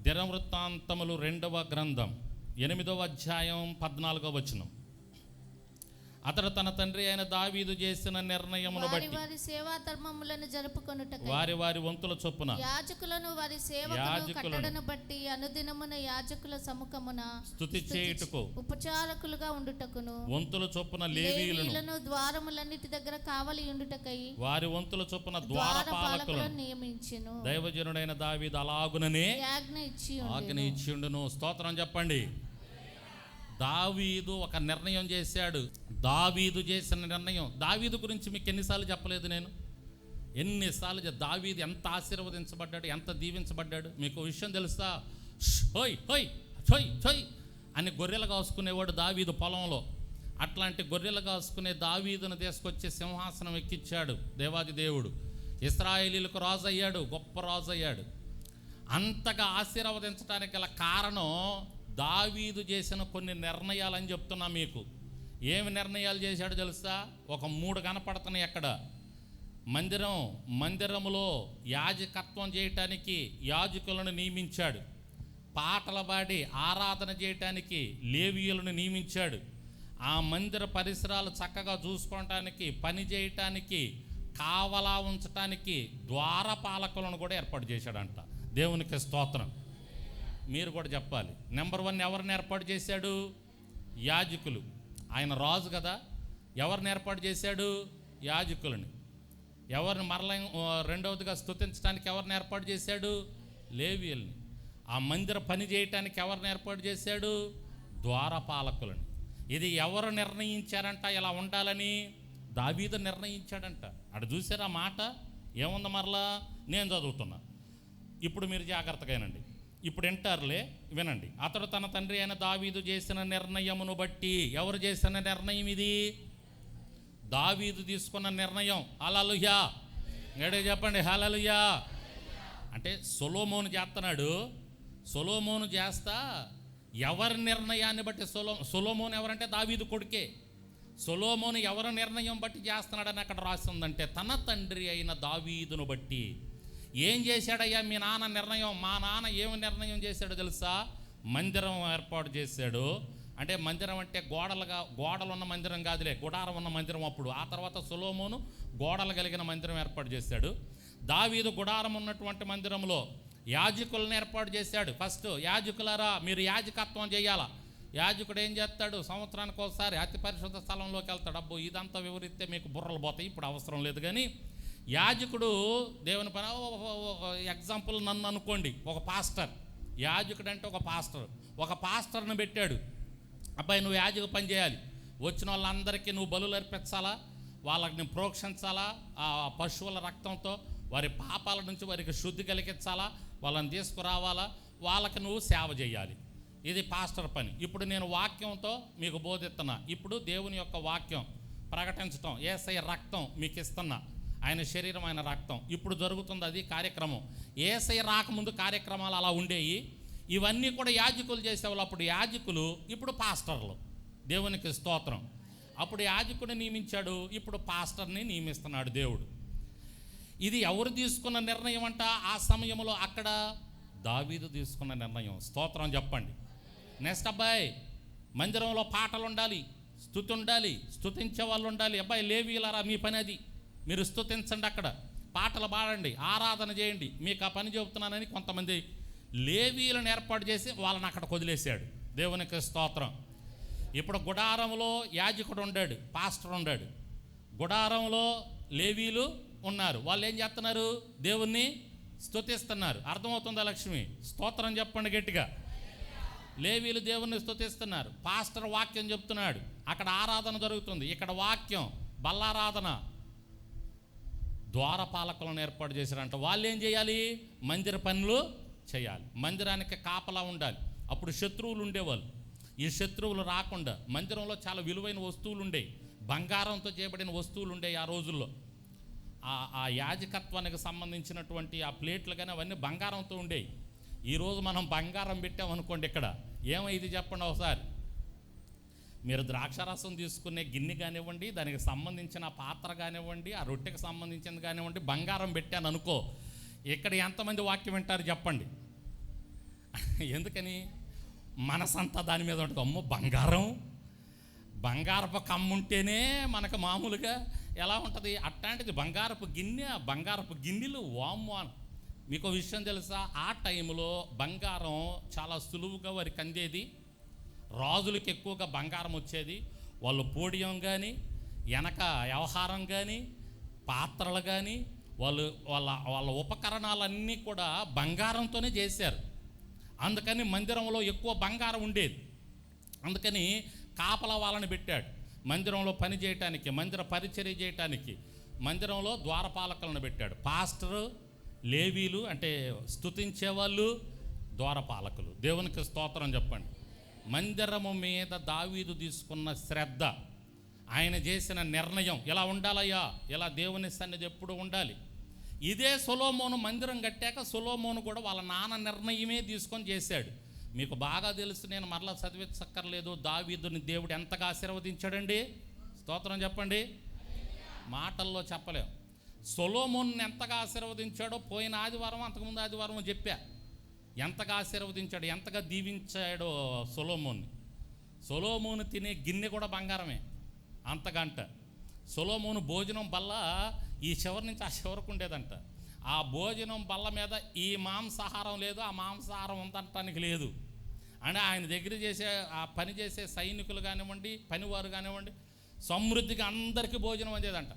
దినవృత్తాంతములు రెండవ గ్రంథం ఎనిమిదవ అధ్యాయం పద్నాలుగవ వచనం. అతడు తన తండ్రి అయిన దావీదు చేసిన నిర్ణయమును వారి బట్టి వారి సేవా ధర్మములను జరుపుకొనుటకై వారి వారి వంతుల చొప్పున యాజకులను వారి సేవకులు యాజకులను కట్టడను బట్టి అనుదినమున యాజకుల సముఖమున స్తుతి చేయుటకు ఉపచారకులుగా ఉండుటకును. వంతుల చొప్పున లేవీయులను ద్వారములన్నిటి దగ్గర కావలి ఉండుటకై వారి వంతుల చొప్పున ద్వారపాలకులను నియమించెను. దైవజనుడైన దావీదు అలాగుననే ఆజ్ఞ ఇచ్చి ఆజ్ఞ. ఇచ్చిండును స్తోత్రం చెప్పండి. దావీదు ఒక నిర్ణయం చేశాడు. దావీదు చేసిన నిర్ణయం. దావీదు గురించి మీకు ఎన్నిసార్లు చెప్పలేదు నేను? ఎన్నిసార్లు దావీదు ఎంత ఆశీర్వదించబడ్డాడు ఎంత దీవించబడ్డాడు? మీకు విషయం తెలుసా? హోయ్ హోయ్ చొయ్ చొయ్ అని గొర్రెలు కాసుకునేవాడు దావీదు పొలంలో. అట్లాంటి గొర్రెలు కాసుకునే దావీదును తీసుకొచ్చి సింహాసనం ఎక్కిచ్చాడు దేవాది దేవుడు. ఇస్రాయేలీలకు రాజు అయ్యాడు గొప్ప రాజు అయ్యాడు అంతగా ఆశీర్వదించడానికి గల కారణం దావీదు చేసిన కొన్ని నిర్ణయాలని చెప్తున్నా మీకు. ఏమి నిర్ణయాలు చేశాడు తెలుసా? ఒక మూడు కనపడుతున్నాయి అక్కడ. మందిరం మందిరములో యాజకత్వం చేయటానికి యాజకులను నియమించాడు. పాటలు పాడి ఆరాధన చేయటానికి లేవీయులను నియమించాడు. ఆ మందిర పరిసరాలు చక్కగా చూసుకోవటానికి పని చేయటానికి కావలా ఉంచటానికి ద్వారపాలకులను కూడా ఏర్పాటు చేశాడంట. దేవునికి స్తోత్రం. మీరు కూడా చెప్పాలి. నెంబర్ వన్ ఎవరిని ఏర్పాటు చేశాడు? యాజకులు. ఆయన రాజు కదా. ఎవరిని ఏర్పాటు చేశాడు? యాజకులని. ఎవరిని మరల రెండవదిగా స్తుతించడానికి ఎవరిని ఏర్పాటు చేశాడు? లేవియల్ని. ఆ మందిర పని చేయటానికి ఎవరిని ఏర్పాటు చేశాడు? ద్వారపాలకులని. ఇది ఎవరు నిర్ణయించారంట? ఇలా ఉండాలని దావీద నిర్ణయించాడంట. అటు చూసారా మాట? ఏముంది మరలా? నేను చదువుతున్నా. ఇప్పుడు మీరు జాగ్రత్తగానండి. ఇప్పుడు వింటారులే వినండి. అతడు తన తండ్రి అయిన దావీదు చేసిన నిర్ణయమును బట్టి ఎవరు చేసిన నిర్ణయం ఇది? దావీదు తీసుకున్న నిర్ణయం. హలలుయా గడే చెప్పండి హలలుయా అంటే సొలోమోను చేస్తున్నాడు సొలోమోను చేస్తా ఎవరి నిర్ణయాన్ని బట్టి సొలో సొలోమోను ఎవరంటే దావీదు కొడుకే. సొలోమోను ఎవరి నిర్ణయం బట్టి చేస్తున్నాడని అక్కడ రాసిందంటే తన తండ్రి అయిన దావీదును బట్టి. ఏం చేశాడయ్యా మీ నాన్న నిర్ణయం? మా నాన్న ఏమి నిర్ణయం చేశాడో తెలుసా? మందిరం ఏర్పాటు చేశాడు. అంటే మందిరం అంటే గోడలుగా గోడలు ఉన్న మందిరం కాదులే గుడారం ఉన్న మందిరం అప్పుడు. ఆ తర్వాత సులోమోను గోడలు కలిగిన మందిరం ఏర్పాటు చేశాడు. దావీదు గుడారం ఉన్నటువంటి మందిరంలో యాజకులను ఏర్పాటు చేశాడు. ఫస్ట్ యాజకులారా మీరు యాజకత్వం చేయాలా? యాజకుడు ఏం చేస్తాడు? సంవత్సరానికి ఒకసారి అతి పరిశుద్ధ స్థలంలోకి వెళ్తాడు. అబ్బో ఇదంతా వివరిస్తే మీకు బుర్రలు పోతాయి. ఇప్పుడు అవసరం లేదు కానీ యాజకుడు దేవుని పని ఎగ్జాంపుల్ నన్ను అనుకోండి. ఒక పాస్టర్. యాజకుడు అంటే ఒక పాస్టర్. ఒక పాస్టర్ని పెట్టాడు. అబ్బాయి నువ్వు యాజక పని చేయాలి. వచ్చిన వాళ్ళందరికీ నువ్వు బలులు అర్పించాలా? వాళ్ళని ప్రోక్షించాలా? ఆ పశువుల రక్తంతో వారి పాపాల నుంచి వారికి శుద్ధి కలిగించాలా? వాళ్ళని తీసుకురావాలా? వాళ్ళకి నువ్వు సేవ చేయాలి. ఇది పాస్టర్ పని. ఇప్పుడు నేను వాక్యంతో మీకు బోధిస్తున్నా. ఇప్పుడు దేవుని యొక్క వాక్యం ప్రకటించటం ఏసఐ రక్తం మీకు ఇస్తున్నా. ఆయన శరీరం ఆయన రక్తం. ఇప్పుడు జరుగుతుంది అది కార్యక్రమం. ఏసై రాకముందు కార్యక్రమాలు అలా ఉండేవి ఇవన్నీ కూడా యాజకులు చేసేవాళ్ళు. అప్పుడు యాజకులు ఇప్పుడు పాస్టర్లు. దేవునికి స్తోత్రం. అప్పుడు యాజకుడు నియమించాడు. ఇప్పుడు పాస్టర్ని నియమిస్తున్నాడు దేవుడు. ఇది ఎవరు తీసుకున్న నిర్ణయం అంట? ఆ సమయంలో అక్కడ దావీదు తీసుకున్న నిర్ణయం. స్తోత్రం చెప్పండి. నెక్స్ట్ అబ్బాయి మందిరంలో పాటలు ఉండాలి స్థుతి ఉండాలి స్థుతించే వాళ్ళు ఉండాలి. అబ్బాయి లేవీలరా మీ పని అది. మీరు స్థుతించండి అక్కడ. పాటలు పాడండి ఆరాధన చేయండి. మీకు ఆ పని చెబుతున్నానని కొంతమంది లేవీలను ఏర్పాటు చేసి వాళ్ళని అక్కడ వదిలేశాడు దేవునికి స్తోత్రం. ఇప్పుడు గుడారంలో యాజకుడు ఉండాడు పాస్టర్ ఉండాడు. గుడారంలో లేవీలు ఉన్నారు. వాళ్ళు ఏం చేస్తున్నారు? దేవుణ్ణి స్తుతిస్తున్నారు. అర్థమవుతుందా లక్ష్మి? స్తోత్రం చెప్పండి గట్టిగా. లేవీలు దేవుణ్ణి స్తుతిస్తున్నారు. పాస్టర్ వాక్యం చెప్తున్నాడు. అక్కడ ఆరాధన జరుగుతుంది. ఇక్కడ వాక్యం బల్లారాధన ద్వారపాలకులను ఏర్పాటు చేశారంట. వాళ్ళు ఏం చేయాలి? మందిర పనులు చేయాలి. మందిరానికి కాపలా ఉండాలి. అప్పుడు శత్రువులు ఉండేవాళ్ళు. ఈ శత్రువులు రాకుండా మందిరంలో చాలా విలువైన వస్తువులు ఉండేవి బంగారంతో చేయబడిన వస్తువులు ఉండేవి ఆ రోజుల్లో. ఆ ఆ యాజకత్వానికి సంబంధించినటువంటి ఆ ప్లేట్లు కానీ అవన్నీ బంగారంతో ఉండేవి ఈరోజు మనం బంగారం పెట్టామనుకోండి ఇక్కడ. ఏమైంది చెప్పండి ఒకసారి. మీరు ద్రాక్షారసం తీసుకునే గిన్నె కానివ్వండి దానికి సంబంధించిన పాత్ర కానివ్వండి ఆ రొట్టెకి సంబంధించింది కానివ్వండి బంగారం పెట్టాను అనుకో ఇక్కడ ఎంతమంది వాక్యం వింటారు చెప్పండి. ఎందుకని? మనసంతా దాని మీద ఉంటుంది. అమ్మో బంగారం? బంగారపు కమ్ముంటేనే మనకు మామూలుగా ఎలా ఉంటుంది? అట్లాంటిది బంగారపు గిన్నె బంగారపు గిన్నెలు వాము మీకు విషయం తెలుసా? ఆ టైంలో బంగారం చాలా సులువుగా వారికి అందేది రాజులకు ఎక్కువగా బంగారం వచ్చేది. వాళ్ళు పోడియం కానీ వెనక వ్యవహారం కానీ పాత్రలు కానీ వాళ్ళు వాళ్ళ వాళ్ళ ఉపకరణాలన్నీ కూడా బంగారంతోనే చేశారు. అందుకని మందిరంలో ఎక్కువ బంగారం ఉండేది. అందుకని కాపల వాళ్ళని పెట్టాడు. మందిరంలో పని చేయటానికి మందిర పరిచర్య చేయటానికి మందిరంలో ద్వారపాలకులను పెట్టాడు. పాస్టరు లేవీలు అంటే స్థుతించేవాళ్ళు ద్వారపాలకులు. దేవునికి స్తోత్రం చెప్పండి. మందిరము మీద దావీదు తీసుకున్న శ్రద్ధ ఆయన చేసిన నిర్ణయం ఎలా ఉండాలయ్యా? ఇలా దేవుని సన్నిధి ఎప్పుడు ఉండాలి? ఇదే సొలోమోను మందిరం కట్టాక సొలోమోను కూడా వాళ్ళ నాన్న నిర్ణయమే తీసుకొని చేశాడు. మీకు బాగా తెలుసు నేను మరలా చదివించక్కర్లేదు. దావీదుని దేవుడు ఎంతగా ఆశీర్వదించాడండి? స్తోత్రం చెప్పండి. మాటల్లో చెప్పలేం. సొలోమోన్ని ఎంతగా ఆశీర్వదించాడో పోయిన ఆదివారం అంతకుముందు ఆదివారం చెప్పా. ఎంతగా ఆశీర్వదించాడు ఎంతగా దీవించాడో సొలోమోన్ని సొలోమోను తినే గిన్నె కూడా బంగారమే అంతగంట సొలోమోను భోజనం బల్ల ఈ చివరి నుంచి ఆ చివరకు ఉండేదంట. ఆ భోజనం బల్ల మీద ఈ మాంసాహారం లేదు ఆ మాంసాహారం ఉందనటానికి లేదు. అంటే ఆయన దగ్గర చేసే ఆ పని చేసే సైనికులు కానివ్వండి పనివారు కానివ్వండి సమృద్ధిగా అందరికీ భోజనం అందేదంట.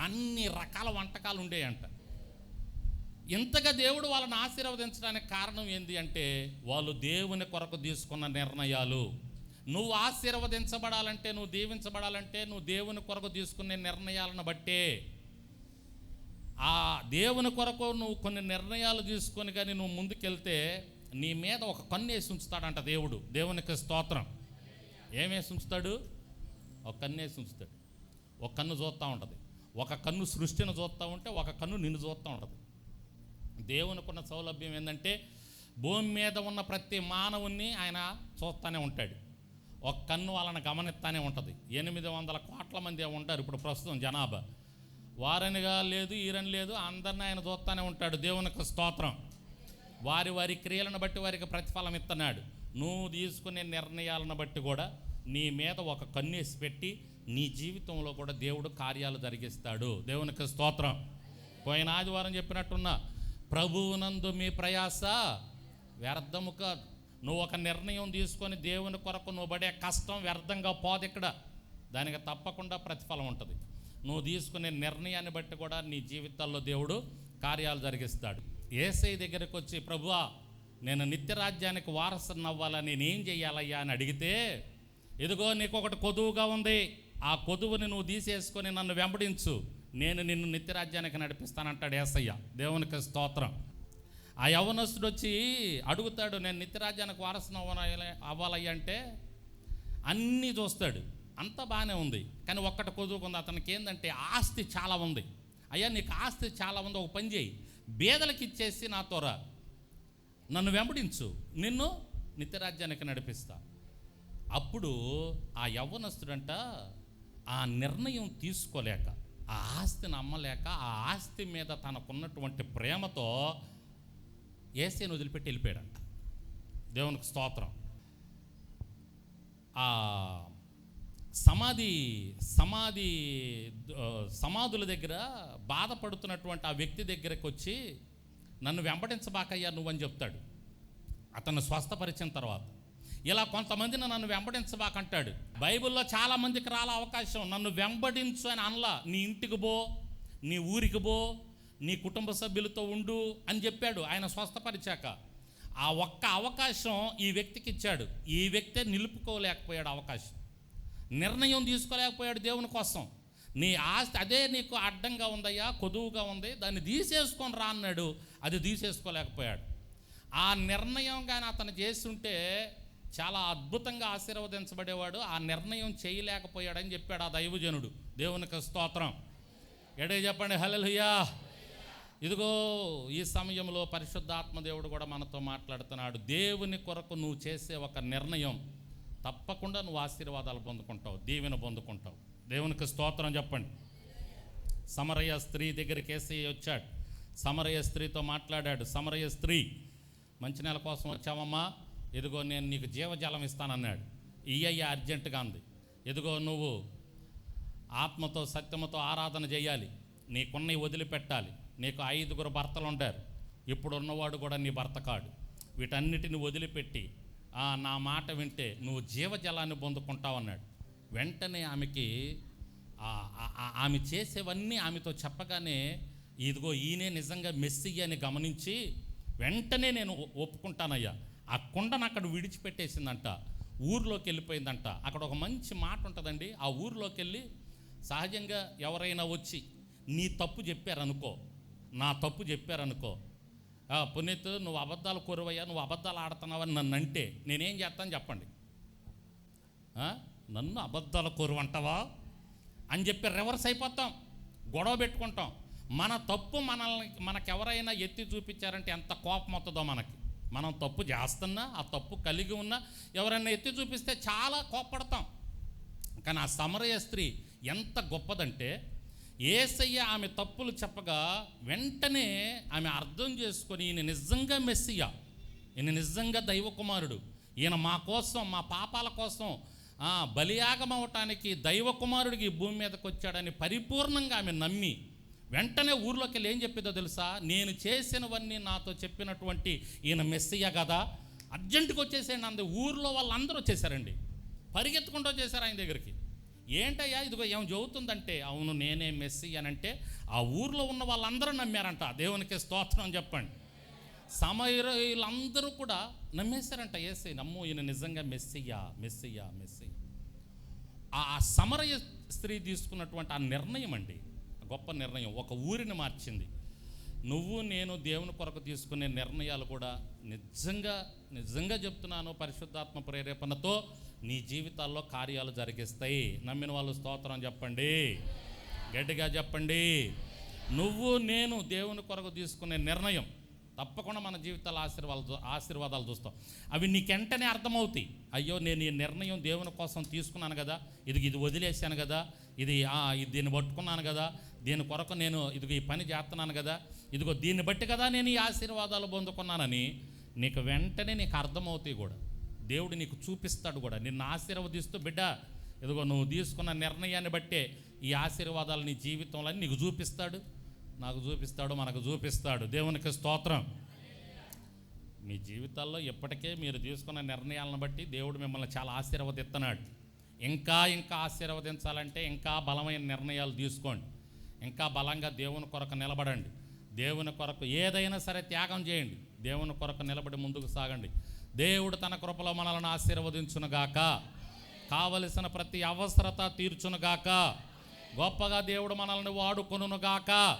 అన్ని రకాల వంటకాలు ఉండేయంట. ఇంతగా దేవుడు వాళ్ళని ఆశీర్వదించడానికి కారణం ఏంటి అంటే వాళ్ళు దేవుని కొరకు తీసుకున్న నిర్ణయాలు. నువ్వు ఆశీర్వదించబడాలంటే నువ్వు దీవించబడాలంటే నువ్వు దేవుని కొరకు తీసుకునే నిర్ణయాలను బట్టే ఆ దేవుని కొరకు నువ్వు కొన్ని నిర్ణయాలు తీసుకొని కానీ నువ్వు ముందుకెళ్తే నీ మీద ఒక కన్ను వేసి ఉంచుతాడంట దేవుడు. దేవునికి స్తోత్రం. ఏమేసి ఉంచుతాడు? ఒక కన్ను వేసి ఉంచుతాడు. ఒక కన్ను చూస్తూ ఉంటుంది. ఒక కన్ను సృష్టిని చూస్తూ ఉంటే ఒక కన్ను నిన్ను చూస్తూ ఉంటుంది. దేవునికున్న సౌలభ్యం ఏంటంటే భూమి మీద ఉన్న ప్రతి మానవుణ్ణి ఆయన చూస్తూనే ఉంటాడు. ఒక కన్ను వాళ్ళని గమనిస్తూనే ఉంటుంది. ఎనిమిది వందల కోట్ల మంది ఉంటారు ఇప్పుడు ప్రస్తుతం జనాభా. వారనిగా లేదు ఈరని లేదు అందరిని ఆయన చూస్తూనే ఉంటాడు. దేవునికి స్తోత్రం. వారి వారి క్రియలను బట్టి వారికి ప్రతిఫలం ఇస్తున్నాడు. నువ్వు తీసుకునే నిర్ణయాలను బట్టి కూడా నీ మీద ఒక కన్నేసి పెట్టి నీ జీవితంలో కూడా దేవుడు కార్యాలు జరిగిస్తాడు. దేవునికి స్తోత్రం. పోయిన ఆదివారం చెప్పినట్టున్నా ప్రభువునందు మీ ప్రయాస వ్యర్థము కాదు. నువ్వు ఒక నిర్ణయం తీసుకొని దేవుని కొరకు నువ్వు పడే కష్టం వ్యర్థంగా పోదు ఇక్కడ. దానికి తప్పకుండా ప్రతిఫలం ఉంటుంది. నువ్వు తీసుకునే నిర్ణయాన్ని బట్టి కూడా నీ జీవితాల్లో దేవుడు కార్యాలు జరిగిస్తాడు. ఏసై దగ్గరికి వచ్చి ప్రభువా నేను నిత్యరాజ్యానికి వారసుని అవ్వాలా నేనేం చేయాలయ్యా అని అడిగితే ఇదిగో నీకు ఒకటి కొదువుగా ఉంది. ఆ కొదువుని నువ్వు తీసేసుకొని నన్ను వెంబడించు. నేను నిన్ను నిత్యరాజ్యానికి నడిపిస్తానంటాడు ఏసయ్య. దేవునికి స్తోత్రం. ఆ యవనస్తుడు వచ్చి అడుగుతాడు నేను నిత్యరాజ్యానికి వారసుని అవ్వాలి అంటే అన్నీ చూస్తాడు. అంతా బాగానే ఉంది. కానీ ఒక్కటి కొదువుకుంది అతనికి ఏంటంటే ఆస్తి చాలా ఉంది. అయ్యా నీకు ఆస్తి చాలా ఉంది. ఒక పని చేయి. బేదలకు ఇచ్చేసి నాతో త్వర నన్ను వెంబడించు. నిన్ను నిత్యరాజ్యానికి నడిపిస్తా. అప్పుడు ఆ యవ్వనస్తుడంట ఆ నిర్ణయం తీసుకోలేక ఆ ఆస్తిని అమ్మలేక ఆ ఆస్తి మీద తనకున్నటువంటి ప్రేమతో ఏసేను వదిలిపెట్టి వెళ్ళిపోయాడంట. దేవునికి స్తోత్రం. ఆ సమాధి సమాధి సమాధుల దగ్గర బాధపడుతున్నటువంటి ఆ వ్యక్తి దగ్గరకు వచ్చి నన్ను వెంబడించబాకయ్యా నువ్వని చెప్తాడు. అతను స్వస్థపరిచిన తర్వాత. ఇలా కొంతమందిని నన్ను వెంబడించబాకంటాడు. బైబిల్లో చాలా మందికి రాల అవకాశం. నన్ను వెంబడించు అని అనలా. నీ ఇంటికి పో నీ ఊరికి పో నీ కుటుంబ సభ్యులతో ఉండు అని చెప్పాడు. ఆయన స్వస్థపరిచాక. ఆ ఒక్క అవకాశం ఈ వ్యక్తికి ఇచ్చాడు. ఈ వ్యక్తే నిలుపుకోలేకపోయాడు అవకాశం. నిర్ణయం తీసుకోలేకపోయాడు దేవుని కోసం. నీ ఆస్తి అదే నీకు అడ్డంగా ఉందయ్యా కొదువుగా ఉంది దాన్ని తీసేసుకొని రా అన్నాడు. అది తీసేసుకోలేకపోయాడు. ఆ నిర్ణయం కానీ అతను చేస్తుంటే చాలా అద్భుతంగా ఆశీర్వదించబడేవాడు ఆ నిర్ణయం చేయలేకపోయాడని చెప్పాడు ఆ దైవజనుడు. దేవునికి స్తోత్రం. ఎడే చెప్పండి హలలుయా ఇదిగో ఈ సమయంలో పరిశుద్ధాత్మ దేవుడు కూడా మనతో మాట్లాడుతున్నాడు. దేవుని కొరకు నువ్వు చేసే ఒక నిర్ణయం. తప్పకుండా నువ్వు ఆశీర్వాదాలు పొందుకుంటావు దీవెన పొందుకుంటావు. దేవునికి స్తోత్రం చెప్పండి. సమరయ్య స్త్రీ దగ్గరికి ఏసయ్య వచ్చాడు. సమరయ్య స్త్రీతో మాట్లాడాడు. సమరయ్య స్త్రీ మంచి నెల కోసం వచ్చావమ్మా. ఎదుగో నేను నీకు జీవజలం ఇస్తానన్నాడు. ఈయ్య అర్జెంటుగా అంది. ఎదుగో నువ్వు ఆత్మతో సత్యముతో ఆరాధన చేయాలి. నీకున్నవి వదిలిపెట్టాలి. నీకు ఐదుగురు భర్తలు ఉంటారు ఇప్పుడు ఉన్నవాడు కూడా నీ భర్త కాడు. వీటన్నిటిని వదిలిపెట్టి నా మాట వింటే నువ్వు జీవజలాన్ని పొందుకుంటావు అన్నాడు వెంటనే ఆమెకి ఆమె చేసేవన్నీ ఆమెతో చెప్పగానే ఇదిగో ఈయనే నిజంగా మెస్సి అని గమనించి వెంటనే నేను ఒ- ఒప్పుకుంటానయ్యా. ఆ కుండను అక్కడ విడిచిపెట్టేసిందంట. ఊర్లోకి వెళ్ళిపోయిందంట. అక్కడ ఒక మంచి మాట ఉంటుందండి. ఆ ఊర్లోకి వెళ్ళి సహజంగా ఎవరైనా వచ్చి నీ తప్పు చెప్పారనుకో నా తప్పు చెప్పారనుకో పునీత్ నువ్వు అబద్ధాలు కొరువయ్యా నువ్వు అబద్ధాలు ఆడుతున్నావని నన్ను అంటే నేనేం చేస్తాను చెప్పండి. నన్ను అబద్ధాల కోరు అంటావా అని చెప్పి రివర్స్ అయిపోతాం. గొడవ పెట్టుకుంటాం. మన తప్పు మనల్ని మనకెవరైనా ఎత్తి చూపించారంటే ఎంత కోపం వస్తుందో మనకి. మనం తప్పు చేస్తున్నా ఆ తప్పు కలిగి ఉన్నా ఎవరైనా ఎత్తి చూపిస్తే చాలా కోపడతాం కానీ ఆ సమరయ స్త్రీ ఎంత గొప్పదంటే ఏసయ్య ఆమె తప్పులు చెప్పగా వెంటనే ఆమె అర్థం చేసుకొని ఈయన నిజంగా మెస్సియ ఈయన నిజంగా దైవ కుమారుడు ఈయన మా కోసం మా పాపాల కోసం బలియాగం అవటానికి దైవ కుమారుడికి భూమి మీదకి వచ్చాడని పరిపూర్ణంగా ఆమె నమ్మి వెంటనే ఊర్లోకి వెళ్ళి ఏం చెప్పిందో తెలుసా? నేను చేసినవన్నీ నాతో చెప్పినటువంటి ఈయన మెస్సయ్య కదా అర్జెంటుగా వచ్చేసేయండి అంది. ఊర్లో వాళ్ళందరూ వచ్చేసారండి. పరిగెత్తుకుంటూ వచ్చేసారు ఆయన దగ్గరికి. ఏంటయ్యా ఇదిగో ఏం చదువుతుందంటే అవును నేనే మెస్సి అనంటే ఆ ఊర్లో ఉన్న వాళ్ళందరూ నమ్మారంట. దేవునికి స్తోత్రం చెప్పండి. సమయులందరూ కూడా నమ్మేశారంట ఏసై నమ్ము ఈయన నిజంగా మెస్సియా మెస్సియా మెస్సియా ఆ సమరయ స్త్రీ తీసుకున్నటువంటి ఆ నిర్ణయం అండి. గొప్ప నిర్ణయం. ఒక ఊరిని మార్చింది. నువ్వు నేను దేవుని కొరకు తీసుకునే నిర్ణయాలు కూడా నిజంగా నిజంగా చెప్తున్నాను పరిశుద్ధాత్మ ప్రేరేపణతో నీ జీవితాల్లో కార్యాలు జరిగిస్తాయి. నమ్మిన వాళ్ళు స్తోత్రం చెప్పండి. గట్టిగా చెప్పండి. నువ్వు నేను దేవుని కొరకు తీసుకునే నిర్ణయం. తప్పకుండా మన జీవితాల ఆశీర్వాదాలు ఆశీర్వాదాలు చూస్తాం. అవి నీకెంటనే అర్థమవుతాయి. అయ్యో నేను ఈ నిర్ణయం దేవుని కోసం తీసుకున్నాను కదా. ఇది ఇది వదిలేశాను కదా. ఇది ఇది దీన్ని పట్టుకున్నాను కదా. దీని కొరకు నేను ఇదిగో ఈ పని చేస్తున్నాను కదా ఇదిగో దీన్ని బట్టి కదా నేను ఈ ఆశీర్వాదాలు పొందుకున్నానని నీకు వెంటనే నీకు అర్థమవుతాయి కూడా. దేవుడు నీకు చూపిస్తాడు కూడా. నిన్ను ఆశీర్వదిస్తూ బిడ్డ ఇదిగో నువ్వు తీసుకున్న నిర్ణయాన్ని బట్టే ఈ ఆశీర్వాదాలు నీ జీవితంలో నీకు చూపిస్తాడు. నాకు చూపిస్తాడు మనకు చూపిస్తాడు. దేవునికి స్తోత్రం. మీ జీవితాల్లో ఇప్పటికే మీరు తీసుకున్న నిర్ణయాలను బట్టి దేవుడు మిమ్మల్ని చాలా ఆశీర్వదిస్తున్నాడు. ఇంకా ఇంకా ఆశీర్వదించాలంటే ఇంకా బలమైన నిర్ణయాలు తీసుకోండి. ఇంకా బలంగా దేవుని కొరకు నిలబడండి. దేవుని కొరకు ఏదైనా సరే త్యాగం చేయండి. దేవుని కొరకు నిలబడి ముందుకు సాగండి. దేవుడు తన కృపలో మనలను ఆశీర్వదించునుగాక కావలసిన ప్రతి అవసరత తీర్చునుగాక గొప్పగా దేవుడు మనల్ని వాడుకొనుగాక